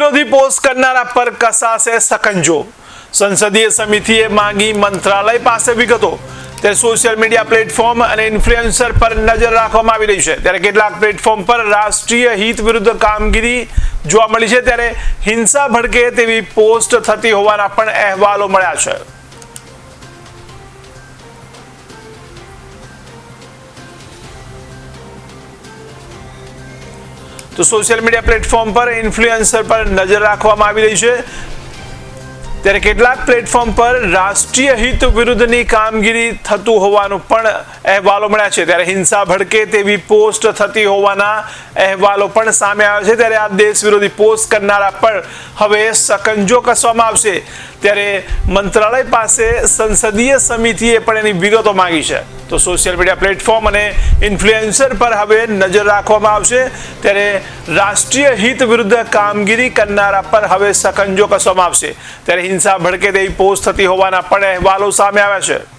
વિરોધી પોસ્ટ કરનારા પર કસાશે સકંજો. સંસદીય સમિતિએ માંગી મંત્રાલય પાસે વિગતો. ત્યારે સોશિયલ મીડિયા પ્લેટફોર્મ અને ઇન્ફ્લુએન્સર પર નજર રાખવામાં આવી રહી છે. ત્યારે કેટલાક પ્લેટફોર્મ પર રાષ્ટ્રીય હિત વિરુદ્ધ કામગીરી જોવા મળી છે. ત્યારે હિંસા ભડકે તેવી પોસ્ટ થતી હોવાના પણ અહેવાલો મળ્યા છે. તો સોશિયલ મીડિયા પ્લેટફોર્મ પર ઇન્ફ્લુએન્સર પર નજર રાખવામાં આવી રહી છે. ત્યારે કેટલાક પ્લેટફોર્મ પર રાષ્ટ્રીય હિત વિરુદ્ધની કામગીરી થતું હોવાનું પણ અહેવાલો મળ્યા છે. ત્યારે હિંસા ભડકે તેવી પોસ્ટ થતી હોવાના અહેવાલો પણ સામે આવ્યા છે. ત્યારે આ દેશ વિરોધી પોસ્ટ કરનારા પર હવે સકંજો કસવામાં આવશે. ત્યારે મંત્રાલય પાસે સંસદીય સમિતિએ પણ એની વિગતો માંગી છે. તો સોશિયલ મીડિયા પ્લેટફોર્મ અને ઇન્ફ્લુએન્સર પર હવે નજર રાખવામાં આવશે. ત્યારે રાષ્ટ્રીય હિત વિરુદ્ધ કામગીરી કરનારા પર હવે સકંજો કસવામાં આવશે. ત્યારે હિંસા ભડકે તેવી પોસ્ટ થતી હોવાના પણ અહેવાલો સામે આવ્યા છે.